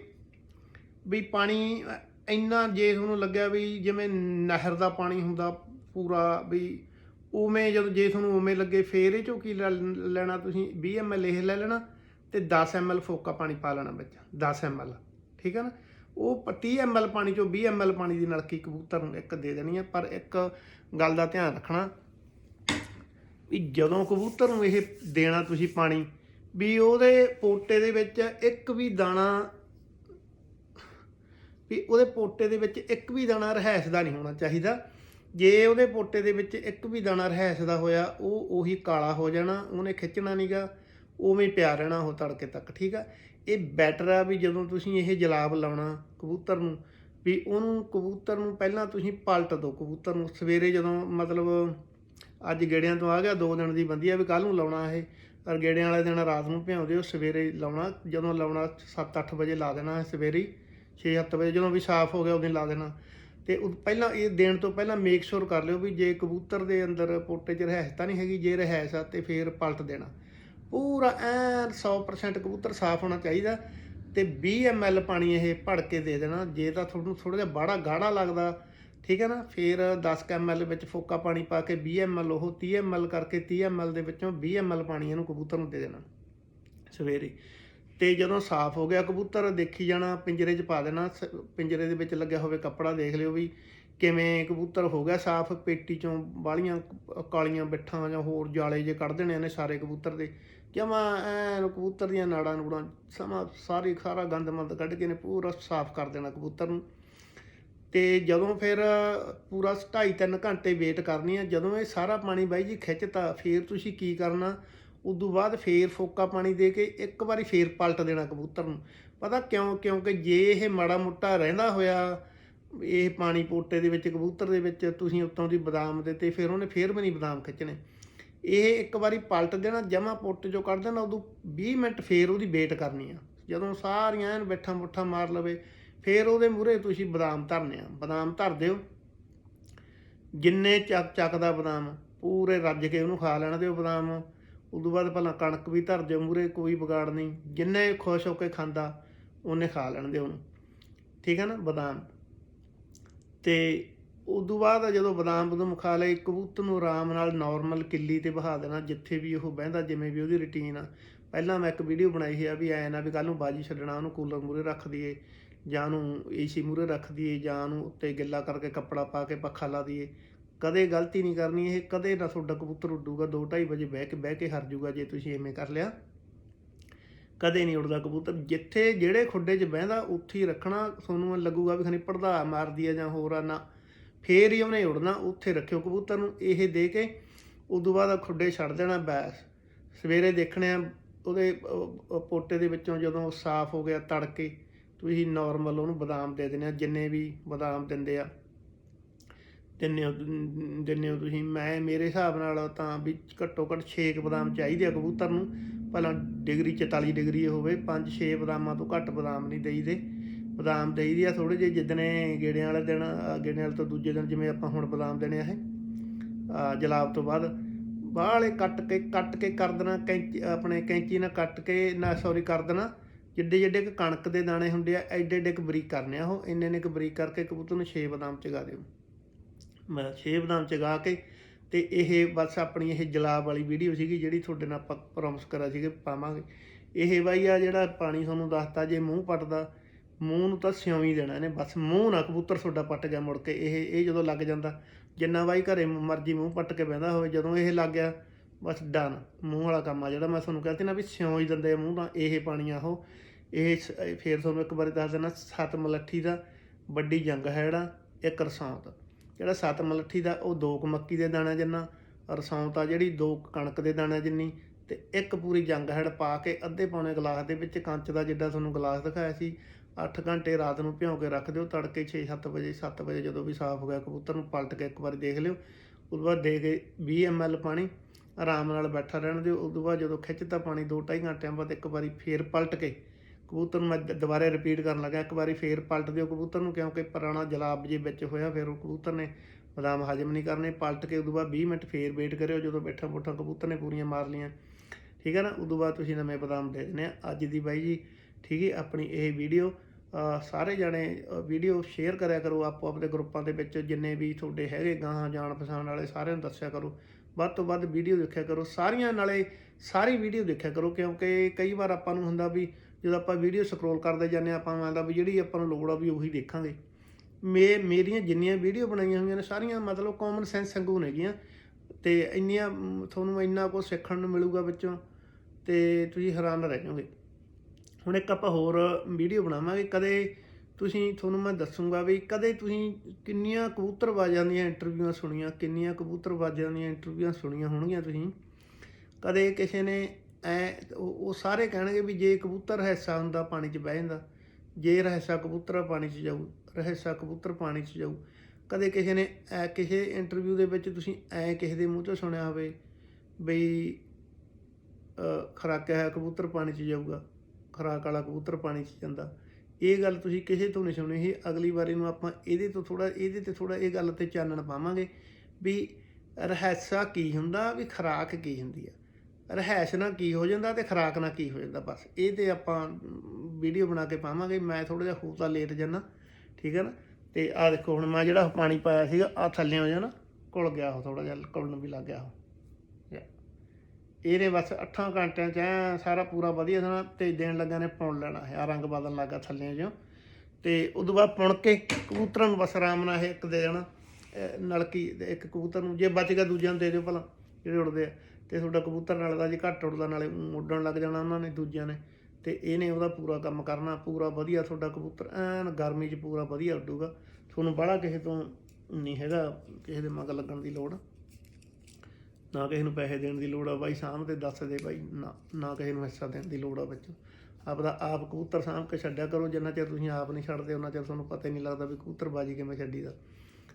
ਵੀ ਪਾਣੀ ਇੰਨਾ ਜੇ ਤੁਹਾਨੂੰ ਲੱਗਿਆ ਵੀ ਜਿਵੇਂ ਨਹਿਰ ਦਾ ਪਾਣੀ ਹੁੰਦਾ ਪੂਰਾ ਵੀ, ਉਵੇਂ ਜਦੋਂ ਜੇ ਤੁਹਾਨੂੰ ਉਵੇਂ ਲੱਗੇ ਫੇਰ ਇਹ ਚੋਂ ਕੀ ਲੈ- ਲੈਣਾ ਤੁਸੀਂ 20 ml ਇਹ ਲੈ ਲੈਣਾ ਤੇ 10 ml ਫੋਕਾ ਪਾਣੀ ਪਾ ਲੈਣਾ ਵਿੱਚ 10 ml ਠੀਕ ਹੈ ਨਾ? ਉਹ ਪ- 30 ml ਪਾਣੀ ਚੋਂ 20 ml ਪਾਣੀ ਦੀ ਨਲਕੀ ਕਬੂਤਰ ਨੂੰ ਇੱਕ ਦੇ ਦੇਣੀ ਹੈ ਪਰ ਇੱਕ ਗੱਲ ਦਾ ਧਿਆਨ ਰੱਖਣਾ ਵੀ ਜਦੋਂ ਕਬੂਤਰ ਨੂੰ ਇਹ ਦੇਣਾ ਤੁਸੀਂ ਪਾਣੀ ਵੀ ਉਹਦੇ ਪੋਟੇ ਦੇ ਵਿੱਚ ਇੱਕ ਵੀ ਦਾਣਾ, ਵੀ ਉਹਦੇ ਪੋਟੇ ਦੇ ਵਿੱਚ ਇੱਕ ਵੀ ਦਾਣਾ ਰਹਿਸ ਦਾ ਨਹੀਂ ਹੋਣਾ ਚਾਹੀਦਾ। ਜੇ ਉਹਦੇ ਪੋਟੇ ਦੇ ਵਿੱਚ ਇੱਕ ਵੀ ਦਾਣਾ ਰਹਿਸ ਦਾ ਹੋਇਆ, ਉਹ ਉਹੀ ਕਾਲਾ ਹੋ ਜਾਣਾ, ਉਹਨੇ ਖਿੱਚਣਾ ਨਹੀਂਗਾ ਉਵੇਂ ਪਿਆ ਰਹਿਣਾ ਉਹ ਤੜਕੇ ਤੱਕ, ਠੀਕ ਆ? ਇਹ ਬੈਟਰ ਆ ਵੀ ਜਦੋਂ ਤੁਸੀਂ ਇਹ ਜਲਾਬ ਲਾਉਣਾ ਕਬੂਤਰ ਨੂੰ, ਵੀ ਉਹਨੂੰ ਕਬੂਤਰ ਨੂੰ ਪਹਿਲਾਂ ਤੁਸੀਂ ਪਲਟ ਦਿਓ ਕਬੂਤਰ ਨੂੰ ਸਵੇਰੇ ਜਦੋਂ ਮਤਲਬ ਅੱਜ ਗੇੜਿਆਂ ਤੋਂ ਆ ਗਿਆ, ਦੋ ਦਿਨ ਦੀ ਬੰਦੀ ਆ ਵੀ ਕੱਲ ਨੂੰ ਲਾਉਣਾ ਇਹ। ਪਰ ਗੇੜਿਆਂ ਵਾਲੇ ਦਿਨ ਰਾਤ ਨੂੰ ਭਿਆਉਂਦੇ ਹੋ, ਸਵੇਰੇ ਲਾਉਣਾ, ਜਦੋਂ ਲਾਉਣਾ 7-8 ਵਜੇ ਲਾ ਦੇਣਾ ਸਵੇਰੇ 6-7 ਵਜੇ ਜਦੋਂ ਵੀ ਸਾਫ਼ ਹੋ ਗਿਆ ਉਹ ਦਿਨ ਲਾ ਦੇਣਾ। ਤੇ ਪਹਿਲਾਂ ਇਹ ਦੇਣ ਤੋਂ ਪਹਿਲਾਂ ਮੇਕ ਸ਼ੋਰ ਕਰ ਲਿਓ ਵੀ ਜੇ ਕਬੂਤਰ ਦੇ ਅੰਦਰ ਪੋਟੇ 'ਚ ਰਹਿਸ ਤਾਂ ਨਹੀਂ ਹੈਗੀ, ਜੇ ਰਹਿਸ ਆ ਤੇ ਫੇਰ ਪਲਟ ਦੇਣਾ। ਪੂਰਾ ਐਨ 100% ਕਬੂਤਰ ਸਾਫ਼ ਹੋਣਾ ਚਾਹੀਦਾ ਤੇ 20 ml ਪਾਣੀ ਇਹ ਭੜ ਕੇ ਦੇ ਦੇਣਾ, ਜੇ ਤਾਂ ਤੁਹਾਨੂੰ ਥੋੜਾ ਜਿਹਾ ਬਾੜਾ ਗਾੜਾ ਲੱਗਦਾ ਠੀਕ ਹੈ ਨਾ? ਫਿਰ 10 ml ਵਿੱਚ ਫੋਕਾ ਪਾਣੀ ਪਾ ਕੇ 20 ml ਉਹ 30 ml ਕਰਕੇ 30 ml ਦੇ ਵਿੱਚੋਂ 20 ml ਪਾਣੀ ਇਹਨੂੰ ਕਬੂਤਰ ਨੂੰ ਦੇ ਦੇਣਾ। ਸਵੇਰੇ। ਤੇ ਜਦੋਂ ਸਾਫ਼ ਹੋ ਗਿਆ, ਕਬੂਤਰ ਦੇਖੀ ਜਾਣਾ, ਪਿੰਜਰੇ 'ਚ ਪਾ ਦੇਣਾ, ਸ- ਪਿੰਜਰੇ ਦੇ ਵਿੱਚ ਲੱਗਿਆ ਹੋਵੇ ਕੱਪੜਾ, ਦੇਖ ਲਿਓ ਵੀ ਕਿਵੇਂ ਕਬੂਤਰ ਹੋ ਗਿਆ ਸਾਫ਼, ਪੇਟੀ ਚੋਂ ਬਾਲੀਆਂ ਕਾਲੀਆਂ ਬਿੱਠਾਂ ਜਾਂ ਹੋਰ ਜਾਲੇ ਜੇ ਕੱਢ ਦੇਣੇ ਨੇ ਸਾਰੇ ਕਬੂਤਰ ਦੇ। ਜਮਾ ਐਨ ਕਬੂਤਰ ਦੀਆਂ ਨਾੜਾਂ ਨੂੜਾਂ ਸਮਾਂ ਸਾਰੀ, ਸਾਰਾ ਗੰਦ ਮੰਦ ਕੱਢ ਕੇ ਨੇ ਪੂਰਾ ਸਾਫ਼ ਕਰ ਦੇਣਾ ਕਬੂਤਰ ਨੂੰ। ਤੇ ਜਦੋਂ ਫਿਰ ਪੂਰਾ 2.5 3 ਘੰਟੇ ਵੇਟ ਕਰਨੀ ਆ, ਜਦੋਂ ਇਹ ਸਾਰਾ ਪਾਣੀ ਬਾਈ ਜੀ ਖਿੱਚਤਾ, ਫਿਰ ਤੁਸੀਂ ਕੀ ਕਰਨਾ? ਉਦੋਂ ਬਾਅਦ ਫੇਰ ਫੋਕਾ ਪਾਣੀ ਦੇ ਕੇ ਇੱਕ ਵਾਰੀ ਫੇਰ ਪਲਟ ਦੇਣਾ ਕਬੂਤਰ ਨੂੰ। ਪਤਾ ਕਿਉਂ? ਕਿਉਂਕਿ ਜੇ ਇਹ ਮਾੜਾ ਮੋਟਾ ਰਹਿੰਦਾ ਹੋਇਆ, ਇਹ ਪਾਣੀ ਪੋਟੇ ਦੇ ਵਿੱਚ, ਕਬੂਤਰ ਦੇ ਵਿੱਚ, ਤੁਸੀਂ ਉੱਤੋਂ ਦੀ ਬਦਾਮ ਦੇ ਤੇ ਫਿਰ ਉਹਨੇ ਫੇਰ ਵੀ ਨਹੀਂ ਬਦਾਮ ਖਿੱਚਣੇ। ਇਹ ਇੱਕ ਵਾਰੀ ਪਲਟ ਦੇਣਾ, ਜਮਾ ਪੁੱਟ ਜੋ ਕੱਢ ਦੇਣਾ, ਉਦੋਂ 20 ਮਿੰਟ ਫੇਰ ਉਹਦੀ ਵੇਟ ਕਰਨੀ ਆ। ਜਦੋਂ ਸਾਰੀਆਂ ਐਨ ਬੈਠਾ ਮੁੱਠਾ ਮਾਰ ਲਵੇ ਫਿਰ ਉਹਦੇ ਮੂਹਰੇ ਤੁਸੀਂ ਬਦਾਮ ਧਰਨੇ ਆ। ਬਦਾਮ ਧਰ ਦਿਓ। ਜਿੰਨੇ ਚੱਕ ਚੱਕਦਾ ਬਦਾਮ, ਪੂਰੇ ਰੱਜ ਕੇ ਉਹਨੂੰ ਖਾ ਲੈਣਾ ਤੇ ਉਹ ਬਦਾਮ। ਉਦੋਂ ਬਾਅਦ ਪਹਿਲਾਂ ਕਣਕ ਵੀ ਧਰ ਦਿਓ ਮੂਹਰੇ, ਕੋਈ ਵਿਗਾੜ ਨਹੀਂ। ਜਿੰਨੇ ਖੁਸ਼ ਹੋ ਕੇ ਖਾਂਦਾ, ਉਹਨੇ ਖਾ ਲੈਣ ਦਿਓ ਉਹਨੂੰ। ਠੀਕ ਹੈ ਨਾ ਬਦਾਮ? ਤੇ ਉਦੋਂ ਬਾਅਦ ਜਦੋਂ ਬਦਾਮ ਬਦੂਮ ਖਾ ਲਏ ਕਬੂਤਰ ਨੂੰ ਆਰਾਮ ਨਾਲ ਨਾਰਮਲ ਕਿੱਲੀ ਤੇ ਬਹਾ ਦੇਣਾ, ਜਿੱਥੇ ਵੀ ਉਹ ਬਹਿੰਦਾ, ਜਿਵੇਂ ਵੀ ਉਹਦੀ ਰੁਟੀਨ ਆ। ਪਹਿਲਾਂ ਮੈਂ ਇੱਕ ਵੀਡੀਓ ਬਣਾਈ ਹੈ ਵੀ ਐ ਨਾ ਵੀ ਕੱਲ ਨੂੰ ਬਾਜੀ ਛੱਡਣਾ, ਉਹਨੂੰ ਕੂਲਰ ਮੂਰੇ ਰੱਖ ਦਈਏ। ਜਾਂ ਉਹਨੂੰ ਏਸੀ ਮੂਰੇ ਰੱਖ ਦਈਏ ਜਾਂ ਉਹਨੂੰ ਉੱਤੇ ਗਿੱਲਾ ਕਰਕੇ ਕੱਪੜਾ ਪਾ ਕੇ ਪੱਖਾ ਲਾ ਦਈਏ। ਕਦੇ ਗਲਤੀ ਨਹੀਂ ਕਰਨੀ ਇਹ, ਕਦੇ ਨਾ ਤੁਹਾਡਾ ਕਬੂਤਰ ਉੱਡੂਗਾ 2:30 ਵਜੇ ਬਹਿ ਕੇ ਬਹਿ ਕੇ ਹਰ ਜੂਗਾ ਜੇ ਤੁਸੀਂ ਐਵੇਂ ਕਰ ਲਿਆ। ਕਦੇ ਨਹੀਂ ਉੱਡਦਾ ਕਬੂਤਰ, ਜਿੱਥੇ ਜਿਹੜੇ ਖੁੱਡੇ 'ਚ ਬਹਿੰਦਾ ਉੱਥੇ ਹੀ ਰੱਖਣਾ, ਤੁਹਾਨੂੰ ਲੱਗੂਗਾ ਵੀ ਖਣੀ ਪੜਦਾ ਮਾਰਦੀ ਆ ਜਾਂ ਹੋਰ ਆ ਨਾ। ਫੇਰ ਹੀ ਉਹਨੇ ਉੜਨਾ ਉੱਥੇ ਰੱਖਿਓ ਕਬੂਤਰ ਨੂੰ, ਇਹ ਦੇ ਕੇ ਉਦੋਂ ਬਾਅਦ ਖੁੱਡੇ ਛੱਡ ਦੇਣਾ, ਬੈਸ। ਸਵੇਰੇ ਦੇਖਣੇ ਆ ਉਹਦੇ ਪੋਟੇ ਦੇ ਵਿੱਚੋਂ ਜਦੋਂ ਸਾਫ਼ ਹੋ ਗਿਆ ਤੜਕੇ ਤੁਸੀਂ ਨਾਰਮਲ ਉਹਨੂੰ ਬਦਾਮ ਦੇ ਦੇਣੇ ਆ, ਜਿੰਨੇ ਵੀ ਬਦਾਮ ਦਿੰਦੇ ਆ। ਦਿੰਦੇ ਹੋ ਦਿੰਦੇ ਹੋ ਤੁਸੀਂ। ਮੈਂ, ਮੇਰੇ ਹਿਸਾਬ ਨਾਲ ਤਾਂ ਵੀ ਘੱਟੋ ਘੱਟ 6 ਬਦਾਮ ਚਾਹੀਦੇ ਆ ਕਬੂਤਰ ਨੂੰ। ਪਹਿਲਾਂ ਡਿਗਰੀ 44 ਡਿਗਰੀ ਹੋਵੇ 5-6 ਬਦਾਮਾਂ ਤੋਂ ਘੱਟ ਬਦਾਮ ਨਹੀਂ ਦੇਈਦੇ। ਬਦਾਮ ਦੇਈਦੇ ਆ ਥੋੜੇ ਜਿਹੇ, ਜਿੱਦਣੇ ਗੇੜਿਆਂ ਵਾਲੇ ਦਿਨ ਗੇੜਿਆਂ ਵਾਲੇ ਤੋਂ ਦੂਜੇ ਦਿਨ ਜਿਵੇਂ ਆਪਾਂ ਹੁਣ ਬਦਾਮ ਦੇਣੇ ਆ ਇਹ ਜਲਾਬ ਤੋਂ ਬਾਅਦ। ਬਾਹਲੇ ਕੱਟ ਕੇ ਕੱਟ ਕੇ ਕਰ ਦੇਣਾ, ਕੈਂਚੀ, ਆਪਣੇ ਕੈਂਚੀ ਨਾਲ ਕੱਟ ਕੇ, ਨਾ ਸੌਰੀ ਕਰ ਦੇਣਾ। ਜਿੱਡੇ ਜਿੱਡੇ ਕੁ ਕਣਕ ਦੇ ਦਾਣੇ ਹੁੰਦੇ ਆ, ਐਡੇ ਐਡੇ ਕੁ ਬਰੀਕ ਕਰਨੇ ਆ ਉਹ, ਇੰਨੇ ਨੇ ਕੁ ਬਰੀਕ ਕਰਕੇ ਕਬੂਤਰ ਨੂੰ 6 ਬਦਾਮ ਚਗਾ ਦਿਓ। ਮੈਂ 6 ਬਦਾਮ ਚਗਾ ਕੇ ਤੇ ਇਹ ਬਸ ਆਪਣੀ ਇਹ ਜਲਾਬ ਵਾਲੀ ਵੀਡੀਓ ਸੀਗੀ ਜਿਹੜੀ ਤੁਹਾਡੇ ਨਾਲ ਆਪਾਂ ਪ੍ਰੋਮਿਸ ਕਰਾ ਸੀਗੇ ਪਾਵਾਂਗੇ। ਇਹ ਬਾਈ ਆ ਜਿਹੜਾ ਪਾਣੀ ਤੁਹਾਨੂੰ ਦੱਸਤਾ ਜੇ ਮੂੰਹ ਪੱਟਦਾ, ਮੂੰਹ ਨੂੰ ਤਾਂ ਸਿਉਂ ਹੀ ਦੇਣਾ ਇਹਨੇ, ਬਸ ਮੂੰਹ ਨਾ ਕਬੂਤਰ ਤੁਹਾਡਾ ਪੱਟ ਗਿਆ ਮੁੜ ਕੇ, ਇਹ ਇਹ ਜਦੋਂ ਲੱਗ ਜਾਂਦਾ, ਜਿੰਨਾ ਬਾਈ ਘਰੇ ਮਰਜ਼ੀ ਮੂੰਹ ਪੱਟ ਕੇ ਬਹਿੰਦਾ ਹੋਵੇ, ਜਦੋਂ ਇਹ ਲੱਗ ਗਿਆ, ਬਸ ਡਨ ਮੂੰਹ ਵਾਲਾ ਕੰਮ ਆ ਜਿਹੜਾ ਮੈਂ ਤੁਹਾਨੂੰ ਕਹਿੰਦੀ ਨਾ ਵੀ ਸਿਉਂ ਹੀ ਦਿੰਦੇ ਆ ਮੂੰਹ ਤਾਂ, ਇਹ ਪਾਣੀ ਆ ਉਹ। ਇਹ ਸ- ਇਹ ਫੇਰ ਤੁਹਾਨੂੰ ਇੱਕ ਵਾਰੀ ਦੱਸ ਦੇਣਾ, ਸੱਤ ਮਲੱਠੀ ਦਾ ਵੱਡੀ ਜੰਗ ਹੈ ਜਿਹੜਾ, ਇੱਕ ਰਸੌਂਤ। ਜਿਹੜਾ ਸੱਤ ਮਲੱਠੀ ਦਾ, ਉਹ ਦੋ ਕੁ ਮੱਕੀ ਦੇ ਦਾਣਾ ਜਿੰਨਾ, ਰਸੌਂਤ ਆ ਜਿਹੜੀ ਦੋ ਕਣਕ ਦੇ ਦਾਣਾ ਜਿੰਨੀ, ਤੇ ਇੱਕ ਪੂਰੀ ਜੰਗ ਹੈੜ ਪਾ ਕੇ ਅੱਧੇ ਪੌਣੇ ਗਲਾਸ ਦੇ ਵਿੱਚ ਕੰਚ ਦਾ ਜਿੱਦਾਂ ਤੁਹਾਨੂੰ ਗਲਾਸ ਦਿਖਾਇਆ ਸੀ 8 ਘੰਟੇ ਰਾਤ ਨੂੰ ਭਿਉਂ ਕੇ ਰੱਖ ਦਿਓ, ਤੜਕੇ 6-7 ਵਜੇ 7 ਵਜੇ ਜਦੋਂ ਵੀ ਸਾਫ਼ ਹੋ ਗਿਆ, ਕਬੂਤਰ ਨੂੰ ਪਲਟ ਕੇ ਇੱਕ ਵਾਰੀ ਦੇਖ ਲਿਓ। ਉਸ ਤੋਂ ਬਾਅਦ ਦੇ ਕੇ 20 ml ਪਾਣੀ, ਆਰਾਮ ਨਾਲ ਬੈਠਾ ਰਹਿਣ ਦਿਓ। ਉਸ ਤੋਂ ਬਾਅਦ ਜਦੋਂ ਖਿੱਚਤਾ ਪਾਣੀ 2-2.5 ਘੰਟਿਆਂ ਬਾਅਦ ਇੱਕ ਵਾਰੀ ਫੇਰ ਪਲਟ ਕੇ ਕਬੂਤਰ ਨੂੰ ਮੈਂ ਦ- ਦੁਬਾਰੇ ਰਿਪੀਟ ਕਰਨ ਲੱਗਾ, ਇੱਕ ਵਾਰੀ ਫੇਰ ਪਲਟ ਦਿਓ ਕਬੂਤਰ ਨੂੰ, ਕਿਉਂਕਿ ਪੁਰਾਣਾ ਜਲਾਬ ਜੇ ਵਿੱਚ ਹੋਇਆ, ਫਿਰ ਉਹ ਕਬੂਤਰ ਨੇ ਬਦਾਮ ਹਜਮ ਨਹੀਂ ਕਰਨੇ, ਪਲਟ ਕੇ ਉਸ ਤੋਂ ਬਾਅਦ 20 ਮਿੰਟ ਫੇਰ ਵੇਟ ਕਰਿਓ, ਜਦੋਂ ਬੈਠਾ ਬੁੱਠਾ ਕਬੂਤਰ ਨੇ ਪੂਰੀਆਂ ਮਾਰ ਲੀਆਂ ਠੀਕ ਹੈ ਨਾ? ਉਸ ਤੋਂ ਬਾਅਦ ਤੁਸੀਂ ਨਵੇਂ ਬਦਾਮ ਦੇ ਦਿੰਦੇ ਆ। ਅੱਜ ਦੀ ਬਾਈ ਜੀ, ਠੀਕ ਹੈ ਆਪਣੀ ਇਹ ਵੀਡੀਓ ਸਾਰੇ ਜਾਣੇ ਵੀਡੀਓ ਸ਼ੇਅਰ ਕਰਿਆ ਕਰੋ, ਆਪੋ ਆਪਣੇ ਗਰੁੱਪਾਂ ਦੇ ਵਿੱਚ, ਜਿੰਨੇ ਵੀ ਤੁਹਾਡੇ ਹੈਗੇ ਗਾਹਾਂ, ਜਾਣ ਪਛਾਣ ਵਾਲੇ, ਸਾਰਿਆਂ ਨੂੰ ਦੱਸਿਆ ਕਰੋ। ਵੱਧ ਤੋਂ ਵੱਧ ਵੀਡੀਓ ਦੇਖਿਆ ਕਰੋ, ਸਾਰੀਆਂ ਨਾਲੇ ਸਾਰੀ ਵੀਡੀਓ ਦੇਖਿਆ ਕਰੋ, ਕਿਉਂਕਿ ਕਈ ਵਾਰ ਆਪਾਂ ਨੂੰ ਹੁੰਦਾ ਵੀ ਜਦੋਂ ਆਪਾਂ ਵੀਡੀਓ ਸਕਰੋਲ ਕਰਦੇ ਜਾਂਦੇ ਹਾਂ, ਆਪਾਂ ਨੂੰ ਆਉਂਦਾ ਵੀ ਜਿਹੜੀ ਆਪਾਂ ਨੂੰ ਲੋੜ ਆ ਵੀ ਉਹੀ ਦੇਖਾਂਗੇ। ਮੇ ਮੇਰੀਆਂ ਜਿੰਨੀਆਂ ਵੀਡੀਓ ਬਣਾਈਆਂ ਹੋਈਆਂ ਨੇ ਸਾਰੀਆਂ ਮਤਲਬ ਕਾਮਨ ਸੈਂਸ ਸੰਗੂ ਨੇਗੀਆਂ ਤੇ ਇੰਨੀਆਂ ਤੁਹਾਨੂੰ ਇੰਨਾ ਕੁਝ ਸਿੱਖਣ ਨੂੰ ਮਿਲੂਗਾ ਵਿੱਚੋਂ ਤੇ ਤੁਸੀਂ ਹੈਰਾਨ ਰਹਿ ਜਾਓਗੇ। ਹੁਣ ਇੱਕ ਆਪਾਂ ਹੋਰ ਵੀਡੀਓ ਬਣਾਵਾਂਗੇ ਕਦੇ ਤੁਸੀਂ ਤੁਹਾਨੂੰ ਮੈਂ ਦੱਸੂਗਾ ਵੀ ਕਦੇ ਤੁਸੀਂ ਕਿੰਨੀਆਂ ਕਬੂਤਰਬਾਜ਼ਾਂ ਦੀਆਂ ਇੰਟਰਵਿਊਆਂ ਸੁਣੀਆਂ ਕਿੰਨੀਆਂ ਕਬੂਤਰਬਾਜ਼ਾਂ ਦੀਆਂ ਇੰਟਰਵਿਊਆਂ ਸੁਣੀਆਂ ਹੋਣਗੀਆਂ ਤੁਸੀਂ। ਕਦੇ ਕਿਸੇ ਨੇ ਐ ਉਹ ਉਹ ਸਾਰੇ ਕਹਿਣਗੇ ਵੀ ਜੇ ਕਬੂਤਰ ਰਹਿਸਾ ਹੁੰਦਾ ਪਾਣੀ 'ਚ ਬਹਿ ਜਾਂਦਾ ਜੇ ਰਹਿਸਾ ਕਬੂਤਰ ਪਾਣੀ 'ਚ ਜਾਊ ਰਹਿਸਾ ਕਬੂਤਰ ਪਾਣੀ 'ਚ ਜਾਊ। ਕਦੇ ਕਿਸੇ ਨੇ ਐ ਕਿਸੇ ਇੰਟਰਵਿਊ ਦੇ ਵਿੱਚ ਤੁਸੀਂ ਐ ਕਿਸੇ ਦੇ ਮੂੰਹ 'ਚੋਂ ਸੁਣਿਆ ਹੋਵੇ ਬਈ ਅ, ਖਰਾਕਿਆ ਹੋਇਆ ਕਬੂਤਰ ਪਾਣੀ 'ਚ ਜਾਊਗਾ ਖਰਾਕ ਵਾਲਾ ਕਬੂਤਰ ਪਾਣੀ 'ਚ ਜਾਂਦਾ। ਇਹ ਗੱਲ ਤੁਸੀਂ ਕਿਸੇ ਤੋਂ ਨਹੀਂ ਸੁਣੀ ਸੀ ਅਗਲੀ ਵਾਰੀ ਨੂੰ ਆਪਾਂ ਇਹਦੇ ਤੋਂ ਥੋੜਾ ਇਹਦੇ ਤੇ ਥੋੜਾ ਇਹ ਗੱਲ ਤੇ ਚਾਨਣ ਪਾਵਾਂਗੇ ਵੀ ਰਹਿਸਾ ਕੀ ਹੁੰਦਾ ਵੀ ਖਰਾਕ ਕੀ ਹੁੰਦੀ ਆ। ਰਹਿਸ਼ ਨਾਲ ਕੀ ਹੋ ਜਾਂਦਾ ਤੇ ਖਰਾਕ ਨਾਲ ਕੀ ਹੋ ਜਾਂਦਾ, ਬਸ। ਇਹ ਤੇ ਆਪਾਂ ਵੀਡੀਓ ਬਣਾ ਕੇ ਪਾਵਾਂਗੇ। ਮੈਂ ਥੋੜਾ ਜਿਹਾ ਹੋ ਤਾਂ ਲੇਟ ਜਾਣਾ ਠੀਕ ਹੈ ਨਾ? ਤੇ ਆਹ ਦੇਖੋ, ਹੁਣ ਮੈਂ ਜਿਹੜਾ ਪਾਣੀ ਪਾਇਆ ਸੀਗਾ ਆ ਥੱਲੇ ਹੋ ਜਾਣਾ ਘੁਲ ਗਿਆ ਉਹ ਥੋੜਾ ਜਿਹਾ ਘੁਲਣ ਵੀ ਲੱਗ ਗਿਆ ਉਹ। ਇਹਨੇ ਬਸ 8 ਘੰਟਿਆਂ ਚ ਐਂ ਸਾਰਾ ਪੂਰਾ ਵਧੀਆ ਸਣਾ ਤੇ ਦੇਣ ਲੱਗਾ ਨੇ ਪੁਣ ਲੈਣਾ ਹੈ ਆ ਰੰਗ ਬਦਲਣ ਲੱਗਾ ਥੱਲੇ ਜੋ ਤੇ ਉਦੋਂ ਬਾਅਦ ਪੁਣ ਕੇ ਕਬੂਤਰਾਂ ਨੂੰ ਬਸ ਆਰਾਮ ਨਾਲ ਇਹ ਇੱਕ ਦੇ ਦੇਣਾ ਨਲਕੀ ਤੇ ਇੱਕ ਕਬੂਤਰ ਨੂੰ, ਜੇ ਬਚ ਗਿਆ ਦੂਜਿਆਂ ਨੂੰ ਦੇ ਦਿਓ ਭਲਾ, ਜਿਹੜੇ ਉੜਦੇ ਆ। ਤੇ ਤੁਹਾਡਾ ਕਬੂਤਰ ਨਾਲ ਦਾ ਜੇ ਘੱਟ ਉੱਡਦਾ, ਨਾਲੇ ਉੱਡਣ ਲੱਗ ਜਾਣਾ ਉਹਨਾਂ ਨੇ ਦੂਜਿਆਂ ਨੇ। ਤੇ ਇਹਨੇ ਉਹਦਾ ਪੂਰਾ ਕੰਮ ਕਰਨਾ, ਪੂਰਾ ਵਧੀਆ ਤੁਹਾਡਾ ਕਬੂਤਰ, ਐਨ ਗਰਮੀ 'ਚ ਪੂਰਾ ਵਧੀਆ ਉੱਡੂਗਾ। ਤੁਹਾਨੂੰ ਬੜਾ ਕਿਸੇ ਤੋਂ ਨਹੀਂ ਹੈਗਾ, ਕਿਸੇ ਦੇ ਮੰਗ ਲੱਗਣ ਦੀ ਲੋੜ। ਨਾ ਕਿਸੇ ਨੂੰ ਪੈਸੇ ਦੇਣ ਦੀ ਲੋੜ ਆ, ਬਾਈ ਸਾਂਭ ਤੇ ਦੱਸ ਦੇ ਬਾਈ, ਨਾ ਨਾ ਕਿਸੇ ਨੂੰ ਹਿੱਸਾ ਦੇਣ ਦੀ ਲੋੜ ਆ ਵਿੱਚ। ਆਪਦਾ ਆਪ ਕਬੂਤਰ ਸਾਂਭ ਕੇ ਛੱਡਿਆ ਕਰੋ, ਜਿੰਨਾ ਚਿਰ ਤੁਸੀਂ ਆਪ ਨਹੀਂ ਛੱਡਦੇ ਉਹਨਾਂ ਚਿਰ ਤੁਹਾਨੂੰ ਪਤਾ ਹੀ ਨਹੀਂ ਲੱਗਦਾ ਵੀ ਕਬੂਤਰ ਬਾਜੀ ਕਿਵੇਂ ਛੱਡੀਦਾ।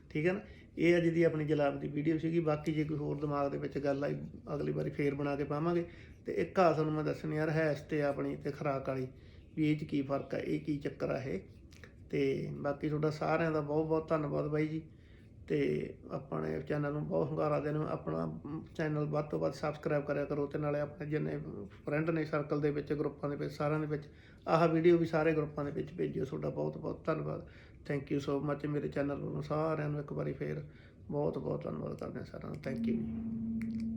ਠੀਕ ਹੈ ਨਾ? ਇਹ ਅੱਜ ਦੀ ਆਪਣੀ ਜਲਾਬ ਦੀ ਵੀਡੀਓ ਸੀਗੀ। ਬਾਕੀ ਜੇ ਕੋਈ ਹੋਰ ਦਿਮਾਗ ਦੇ ਵਿੱਚ ਗੱਲ ਆਈ, ਅਗਲੀ ਵਾਰੀ ਫੇਰ ਬਣਾ ਕੇ ਪਾਵਾਂਗੇ। ਤੇ ਇੱਕ ਆ ਤੁਹਾਨੂੰ ਮੈਂ ਦੱਸਣੀ ਯਾਰ ਹੈਸ਼ ਤੇ ਆਪਣੀ ਤੇ ਖਰਾਕ ਵਾਲੀ। ਵੀ ਇਹ 'ਚ ਕੀ ਫ਼ਰਕ ਹੈ ਇਹ ਕੀ ਚੱਕਰ ਆ ਇਹ? ਤੇ ਬਾਕੀ ਤੁਹਾਡਾ ਸਾਰਿਆਂ ਦਾ ਬਹੁਤ ਬਹੁਤ ਧੰਨਵਾਦ ਬਾਈ ਜੀ। ਤੇ ਆਪਣੇ ਚੈਨਲ ਨੂੰ ਬਹੁਤ ਹੰਗਾਰਾ ਦੇਣ ਆਪਣਾ ਚੈਨਲ ਵੱਧ ਤੋਂ ਵੱਧ ਸਬਸਕ੍ਰਾਈਬ ਕਰਿਆ ਕਰੋ ਤੇ ਨਾਲੇ ਆਪਣੇ ਜਿੰਨੇ ਫਰੈਂਡ ਨੇ ਸਰਕਲ ਦੇ ਵਿੱਚ ਗਰੁੱਪਾਂ ਦੇ ਵਿੱਚ, ਸਾਰਿਆਂ ਦੇ ਵਿੱਚ, ਆਹ ਵੀਡੀਓ ਵੀ ਸਾਰੇ ਗਰੁੱਪਾਂ ਦੇ ਵਿੱਚ ਭੇਜਿਓ। ਤੁਹਾਡਾ ਬਹੁਤ ਬਹੁਤ ਧੰਨਵਾਦ। ਥੈਂਕ ਯੂ ਸੋ ਮਚ ਮੇਰੇ ਚੈਨਲ ਨੂੰ ਸਾਰਿਆਂ ਨੂੰ ਇੱਕ ਵਾਰੀ ਫੇਰ ਬਹੁਤ ਬਹੁਤ ਧੰਨਵਾਦ ਕਰਦੇ ਹਾਂ ਸਾਰਿਆਂ ਦਾ। Thank you